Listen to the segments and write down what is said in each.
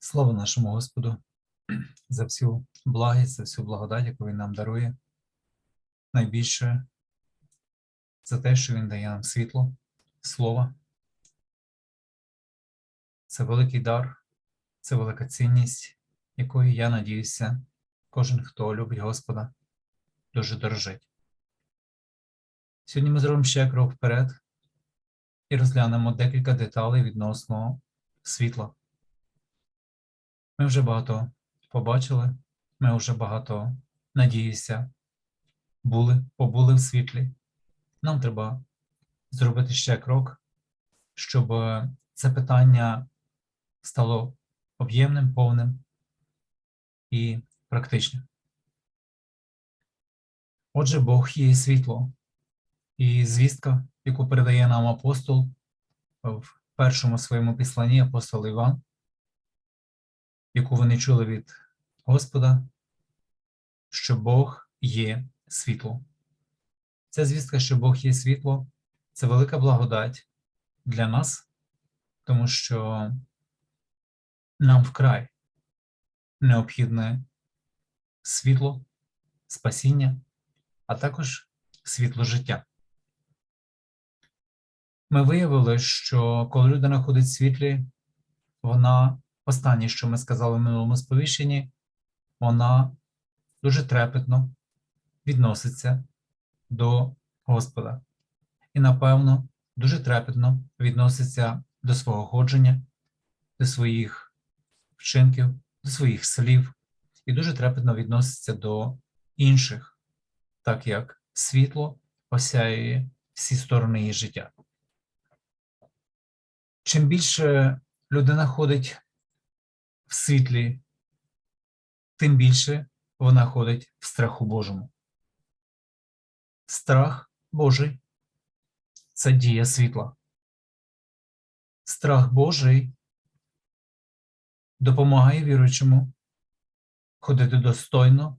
Слава нашому Господу за всю благість, за всю благодать, яку Він нам дарує. Найбільше за те, що Він дає нам світло, слово. Це великий дар, це велика цінність, якою я надіюся, кожен, хто любить Господа, дуже дорожить. Сьогодні ми зробимо ще крок вперед і розглянемо декілька деталей відносно світла. Ми вже багато побачили, ми вже багато, надіюся, були, побули в світлі. Нам треба зробити ще крок, щоб е, це питання стало об'ємним, повним і практичним. Отже, Бог є світло, і звістка, яку передає нам апостол в першому своєму післанні, апостол Іван, яку вони чули від Господа, що Бог є світло. Ця звістка, що Бог є світло, це велика благодать для нас, тому що нам вкрай необхідне світло, спасіння, а також світло життя. Ми виявили, що коли людина ходить в світлі, вона останнє, що ми сказали в минулому сповіщенні, вона дуже трепетно відноситься до Господа. І, напевно, дуже трепетно відноситься до свого ходження, до своїх вчинків, до своїх слів, і дуже трепетно відноситься до інших, так як світло осяює всі сторони її життя. Чим більше людина ходить в світлі, тим більше вона ходить в страху Божому. Страх Божий це дія світла. Страх Божий допомагає віруючому ходити достойно,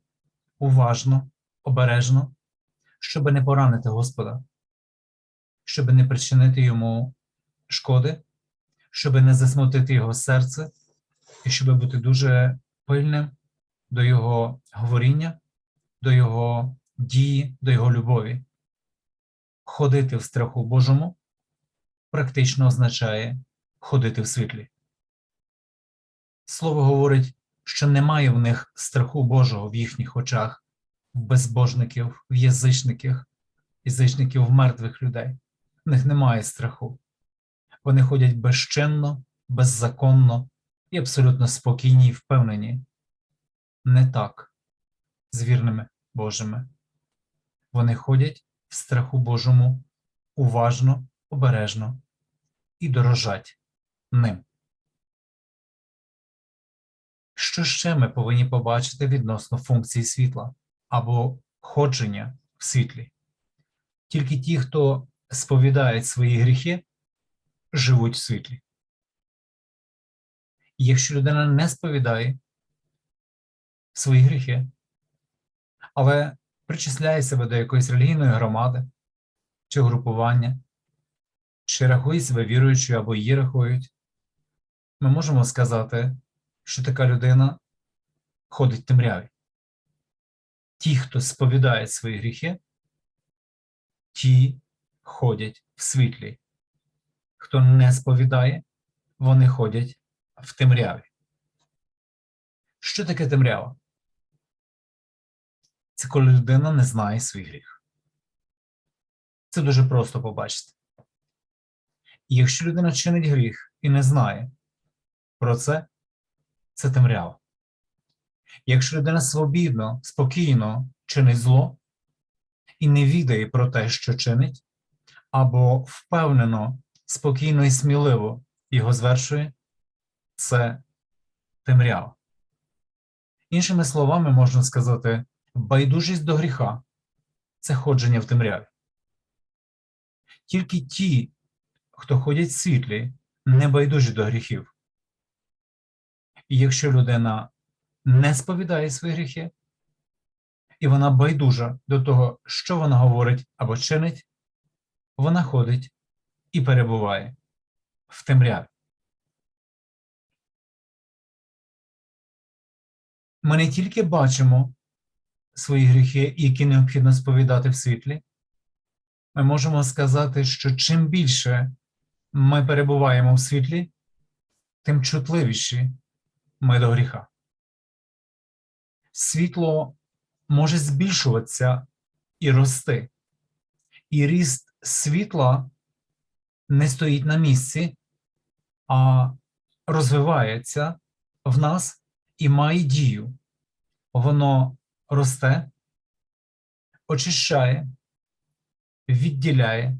уважно, обережно, щоб не поранити Господа, щоб не причинити йому шкоди, щоб не засмутити його серце і щоб бути дуже пильним до його говоріння, до його дії, до його любові. Ходити в страху Божому практично означає ходити в світлі. Слово говорить, що немає в них страху Божого в їхніх очах, в безбожників, в язичників, язичників в мертвих людей. В них немає страху. Вони ходять безчинно, беззаконно і абсолютно спокійні і впевнені. Не так з вірними Божими. Вони ходять в страху Божому уважно, обережно і дорожать ним. Що ще ми повинні побачити відносно функції світла або ходження в світлі? Тільки ті, хто сповідають свої гріхи, живуть в світлі. Якщо людина не сповідає свої гріхи, але причисляє себе до якоїсь релігійної громади чи групування, чи рахує себе віруючою або її рахують, ми можемо сказати, що така людина ходить темряві. Ті, хто сповідає свої гріхи, ті ходять в світлі. Хто не сповідає, вони ходять в темряві. Що таке темрява? Це коли людина не знає свій гріх. Це дуже просто побачити. І якщо людина чинить гріх і не знає про це, це темрява. Якщо людина свобідно, спокійно чинить зло і не відає про те, що чинить, або впевнено, спокійно і сміливо його звершує, це темрява. Іншими словами, можна сказати, байдужість до гріха це ходження в темряві. Тільки ті, хто ходять в світлі, не байдужі до гріхів. І якщо людина не сповідає свої гріхи, і вона байдужа до того, що вона говорить або чинить, вона ходить і перебуває в темряві. Ми не тільки бачимо свої гріхи, які необхідно сповідати в світлі, ми можемо сказати, що чим більше ми перебуваємо в світлі, тим чутливіші ми до гріха. Світло може збільшуватися і рости, і ріст світла не стоїть на місці, а розвивається в нас і має дію. Воно росте, очищає, відділяє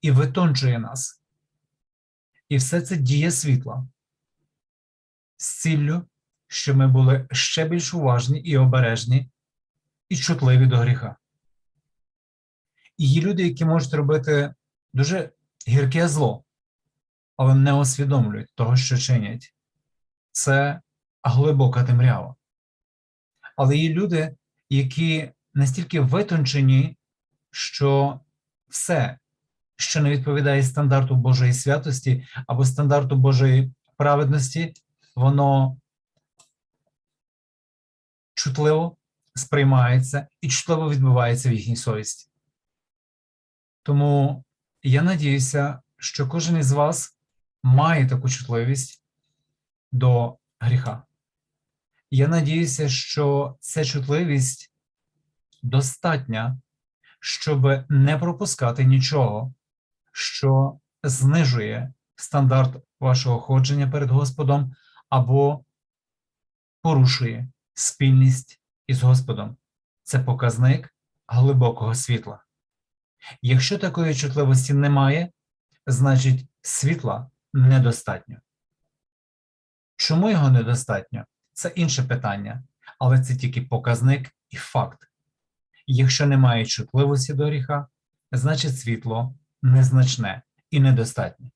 і витончує нас. І все це діє світла з ціллю, щоб ми були ще більш уважні і обережні, і чутливі до гріха. І є люди, які можуть робити дуже гірке зло, але не усвідомлюють того, що чинять. Це глибока темрява. Але є люди, які настільки витончені, що все, що не відповідає стандарту Божої святості або стандарту Божої праведності, воно чутливо сприймається і чутливо відбувається в їхній совісті. Тому я надіюся, що кожен із вас має таку чутливість до гріха. Я надіюся, що ця чутливість достатня, щоб не пропускати нічого, що знижує стандарт вашого ходження перед Господом або порушує спільність із Господом. Це показник глибокого світла. Якщо такої чутливості немає, значить світла недостатньо. Чому його недостатньо? Це інше питання, але це тільки показник і факт. Якщо немає чутливості до гріха, значить світло незначне і недостатнє.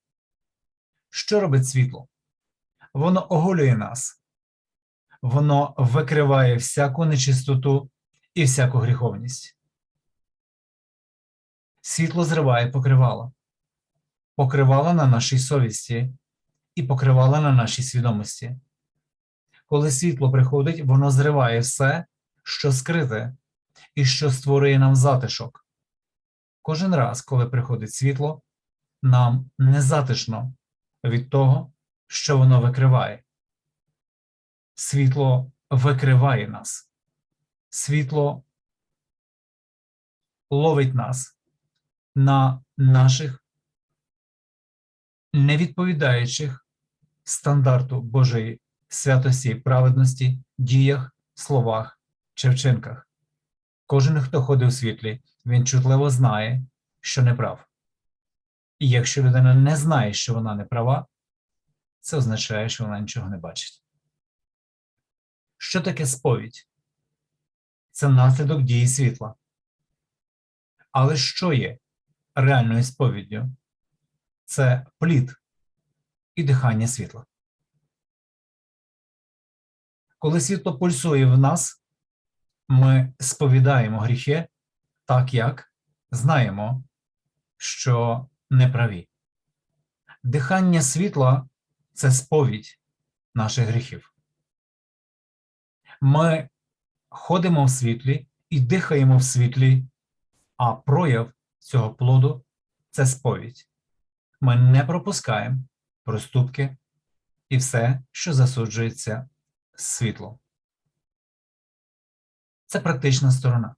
Що робить світло? Воно оголює нас, воно викриває всяку нечистоту і всяку гріховність. Світло зриває покривало, покривало на нашій совісті і покривало на нашій свідомості. Коли світло приходить, воно зриває все, що скрите, і що створює нам затишок. Кожен раз, коли приходить світло, нам незатишно від того, що воно викриває. Світло викриває нас, світло ловить нас на наших невідповідаючих стандарту Божої святості праведності, діях, словах чи вчинках. Кожен, хто ходить у світлі, він чутливо знає, що не прав. І якщо людина не знає, що вона не права, це означає, що вона нічого не бачить. Що таке сповідь? Це наслідок дії світла. Але що є реальною сповіддю? Це плід і дихання світла. Коли світло пульсує в нас, ми сповідаємо гріхи так, як знаємо, що не праві. Дихання світла це сповідь наших гріхів. Ми ходимо в світлі і дихаємо в світлі, а прояв цього плоду це сповідь. Ми не пропускаємо проступки і все, що засуджується світлом. Це практична сторона.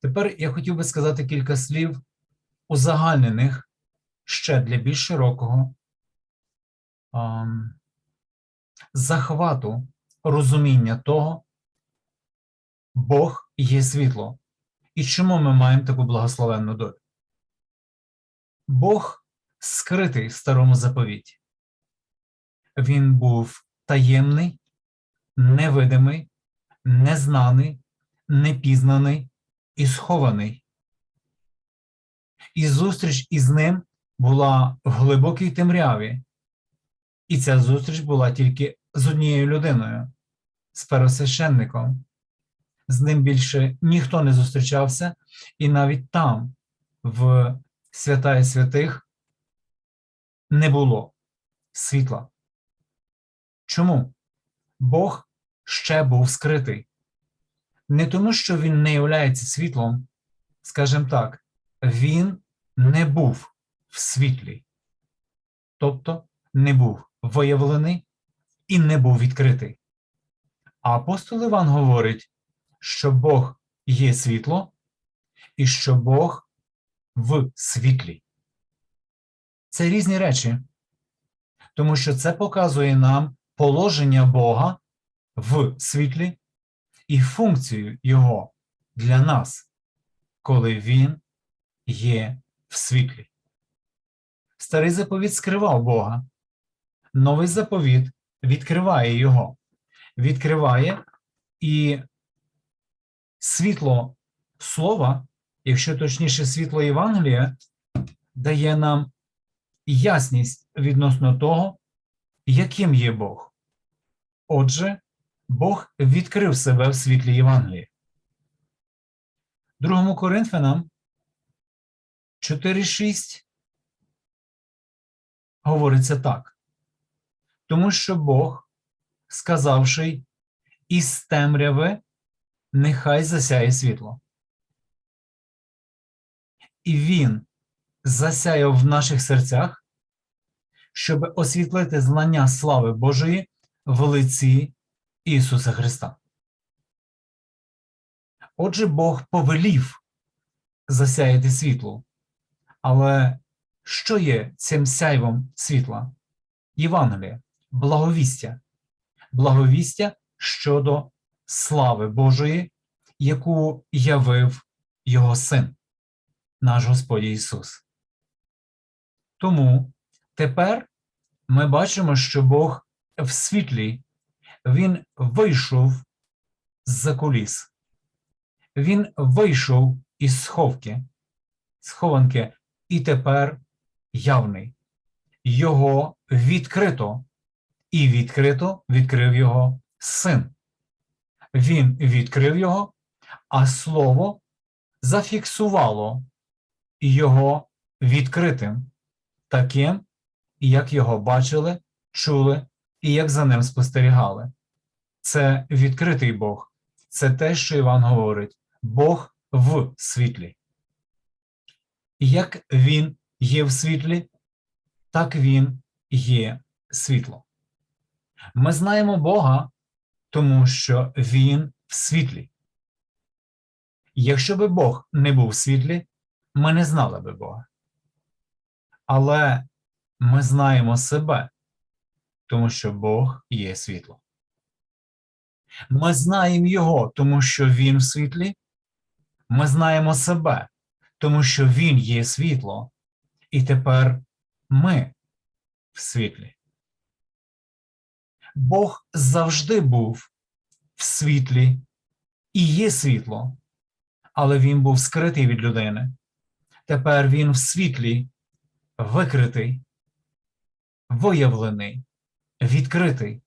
Тепер я хотів би сказати кілька слів узагальнених ще для більш широкого ем, захвату розуміння того, Бог є світло. І чому ми маємо таку благословенну долю? Бог скритий в старому заповіті. Він був таємний, невидимий, незнаний, непізнаний і схований. І зустріч із ним була в глибокій темряві, і ця зустріч була тільки з однією людиною, з первосвященником. З ним більше ніхто не зустрічався, і навіть там, в свята і святих, не було світла. Чому? Бог ще був скритий. Не тому, що він не являється світлом, скажімо так, він не був в світлі, тобто не був виявлений і не був відкритий. А апостол Іван говорить, що Бог є світло і що Бог в світлі. Це різні речі, тому що це показує нам положення Бога в світлі і функцію Його для нас, коли Він є в світлі. Старий заповіт скривав Бога, новий заповіт відкриває Його, відкриває і світло слова, якщо точніше світло Євангелія, дає нам ясність відносно того, яким є Бог. Отже, Бог відкрив себе в світлі Євангелія. Другому Коринфянам 4.6 говориться так. Тому що Бог, сказавши із темряви, нехай засяє світло. І Він засяяв в наших серцях, щоб освітлити знання слави Божої в лиці Ісуса Христа. Отже, Бог повелів засяяти світло. Але що є цим сяйвом світла? Євангеліє, благовістя, благовістя щодо слави Божої, яку явив Його Син, наш Господь Ісус. Тому тепер ми бачимо, що Бог в світлі, Він вийшов з-за куліс. Він вийшов із сховки, схованки, і тепер явний. Його відкрито, і відкрито відкрив його син. Він відкрив його, а слово зафіксувало його відкритим, таким, як його бачили, чули і як за ним спостерігали. Це відкритий Бог. Це те, що Іван говорить: Бог в світлі. Як він є в світлі, так він є світло. Ми знаємо Бога, тому що Він в світлі. Якщо би Бог не був в світлі, ми не знали би Бога. Але ми знаємо себе, тому що Бог є світло. Ми знаємо Його, тому що Він в світлі. Ми знаємо себе, тому що Він є світло, і тепер ми в світлі. Бог завжди був в світлі і є світло, але він був скритий від людини. Тепер він в світлі, викритий, виявлений, відкритий.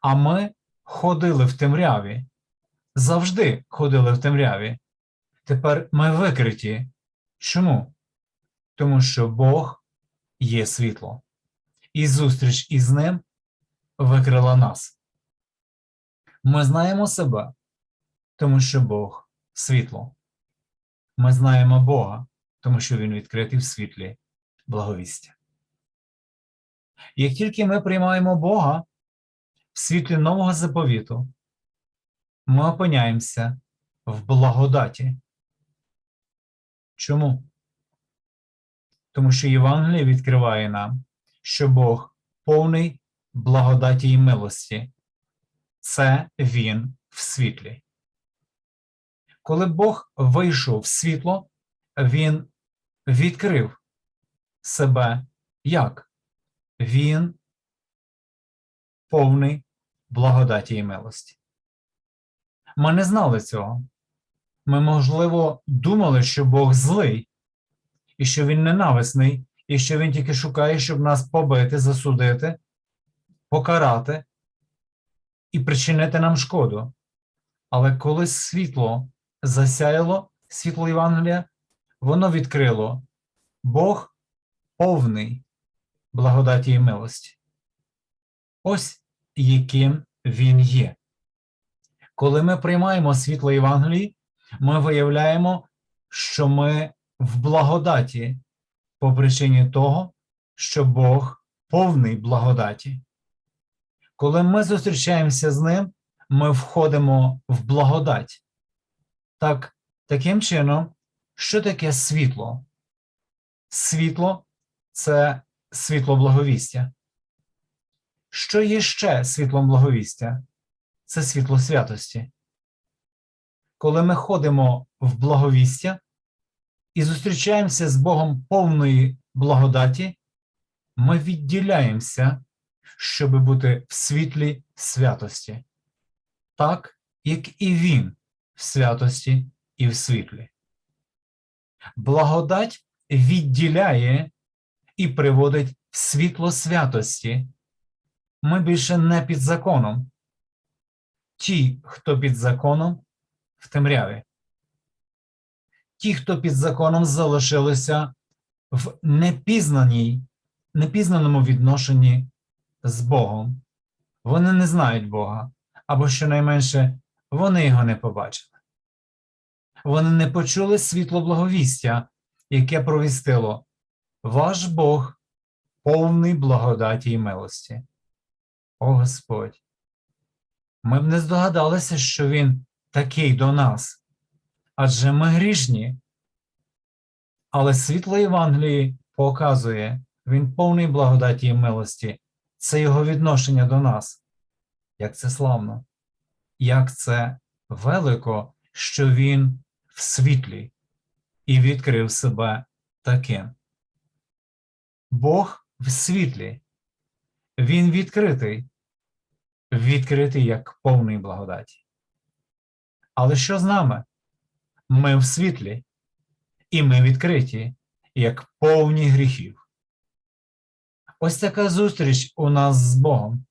А ми ходили в темряві, завжди ходили в темряві. Тепер ми викриті. Чому? Тому що Бог є світло, і зустріч із ним викрила нас. Ми знаємо себе, тому що Бог світло. Ми знаємо Бога, тому що Він відкритий в світлі благовістя. Як тільки ми приймаємо Бога в світлі нового заповіту, ми опиняємося в благодаті. Чому? Тому що Євангеліє відкриває нам, що Бог повний благодаті і милості. Це Він в світлі. Коли Бог вийшов в світло, Він відкрив себе як? Він повний благодаті і милості. Ми не знали цього. Ми, можливо, думали, що Бог злий, і що Він ненависний, і що Він тільки шукає, щоб нас побити, засудити, покарати і причинити нам шкоду. Але коли світло засяяло, світло Євангелія, воно відкрило Бог повний благодаті і милості. Ось яким Він є. Коли ми приймаємо світло Євангелії, ми виявляємо, що ми в благодаті по причині того, що Бог повний благодаті. Коли ми зустрічаємося з ним, ми входимо в благодать. Так, таким чином, що таке світло? Світло це світло благовістя. Що є ще світлом благовістя? Це світло святості. Коли ми ходимо в благовістя і зустрічаємося з Богом повної благодаті, ми відділяємося, щоб бути в світлі святості, так як і Він в святості і в світлі. Благодать відділяє і приводить в світло святості. Ми більше не під законом. Ті, хто під законом, в темряві. Ті, хто під законом залишилися в непізнаній, непізнаному відношенні з Богом. Вони не знають Бога, або щонайменше вони його не побачили. Вони не почули світло благовістя, яке провістило ваш Бог повний благодаті і милості. О Господь! Ми б не здогадалися, що Він такий до нас, адже ми грішні. Але світло Євангелії показує, Він повний благодаті і милості. Це Його відношення до нас. Як це славно, як це велико, що Він в світлі і відкрив себе таким. Бог в світлі, Він відкритий, відкритий як повний благодаті. Але що з нами? Ми в світлі, і ми відкриті, як повні гріхів. Ось така зустріч у нас з Богом.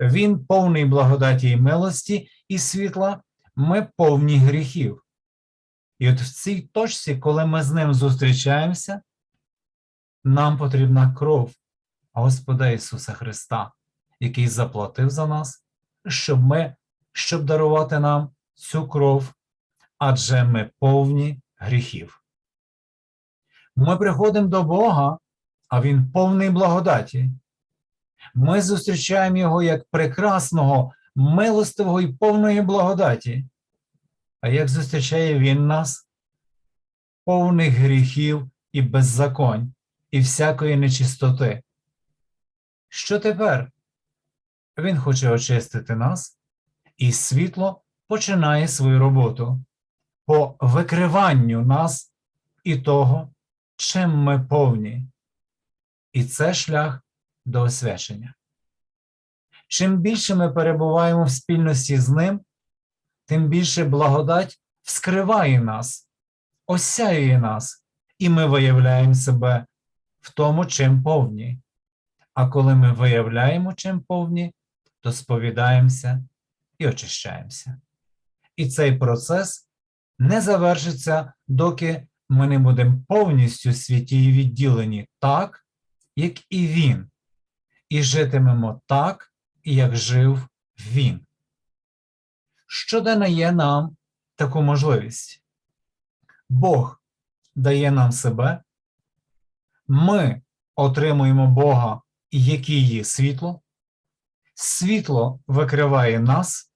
Він повний благодаті і милості і світла, ми повні гріхів. І от в цій точці, коли ми з ним зустрічаємося, нам потрібна кров Господа Ісуса Христа, який заплатив за нас, щоб ми, щоб дарувати нам цю кров, адже ми повні гріхів. Ми приходимо до Бога, а Він повний благодаті. Ми зустрічаємо Його як прекрасного, милостивого і повної благодаті. А як зустрічає Він нас, повних гріхів і беззаконь, і всякої нечистоти. Що тепер? Він хоче очистити нас, і світло починає свою роботу по викриванню нас і того, чим ми повні. І це шлях до освячення. Чим більше ми перебуваємо в спільності з ним, тим більше благодать вскриває нас, осяює нас, і ми виявляємо себе в тому, чим повні. А коли ми виявляємо, чим повні, то сповідаємося і очищаємося. І цей процес не завершиться, доки ми не будемо повністю святі і відділені так, як і він, і житимемо так, як жив він. Що дає нам таку можливість? Бог дає нам себе, ми отримуємо Бога, який є світло, світло викриває нас,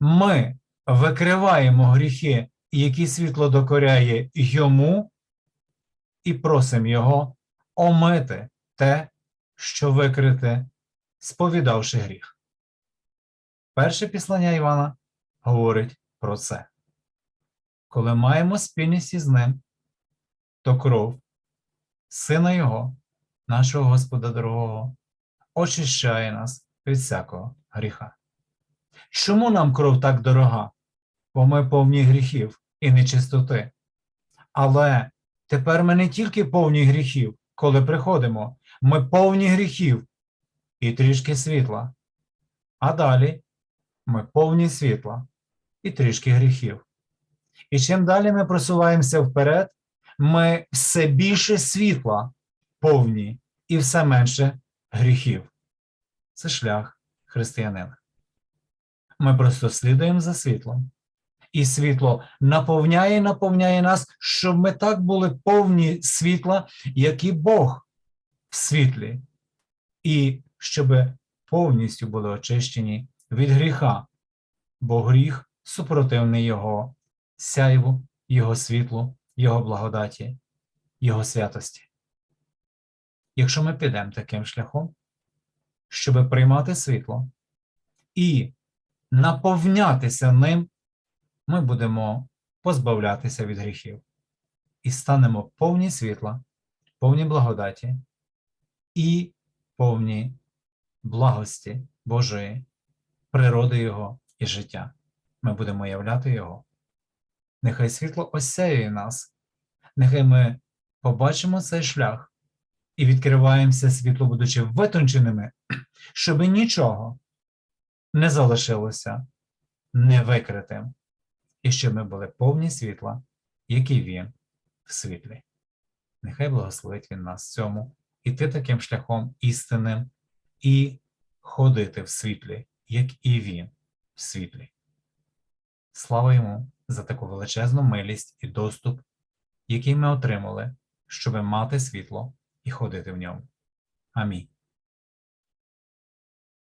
ми викриваємо гріхи, які світло докоряє йому, і просимо Його омити те, що викрите, сповідавши гріх. Перше післання Івана говорить про це. Коли маємо спільність із ним, то кров, Сина Його, нашого Господа дорогого, очищає нас від всякого гріха. Чому нам кров так дорога? Бо ми повні гріхів і нечистоти. Але тепер ми не тільки повні гріхів, коли приходимо, ми повні гріхів і трішки світла. А далі ми повні світла і трішки гріхів. І чим далі ми просуваємося вперед, ми все більше світла повні і все менше гріхів. Це шлях християнина. Ми просто слідуємо за світлом. І світло наповняє і наповняє нас, щоб ми так були повні світла, як і Бог в світлі, і щоб повністю були очищені від гріха, бо гріх супротивний Його сяйву, Його світлу, Його благодаті, Його святості. Якщо ми підемо таким шляхом, щоб приймати світло і наповнятися ним, ми будемо позбавлятися від гріхів і станемо повні світла, повні благодаті і повні благості Божої, природи Його і життя. Ми будемо являти Його. Нехай світло осяює нас, нехай ми побачимо цей шлях і відкриваємося світло, будучи витонченими, щоб нічого не залишилося невикритим, і щоб ми були повні світла, як і він в світлі. Нехай благословить він нас цьому, іти таким шляхом істинним і ходити в світлі, як і він в світлі. Слава йому за таку величезну милість і доступ, який ми отримали, щоб мати світло і ходити в ньому. Амінь.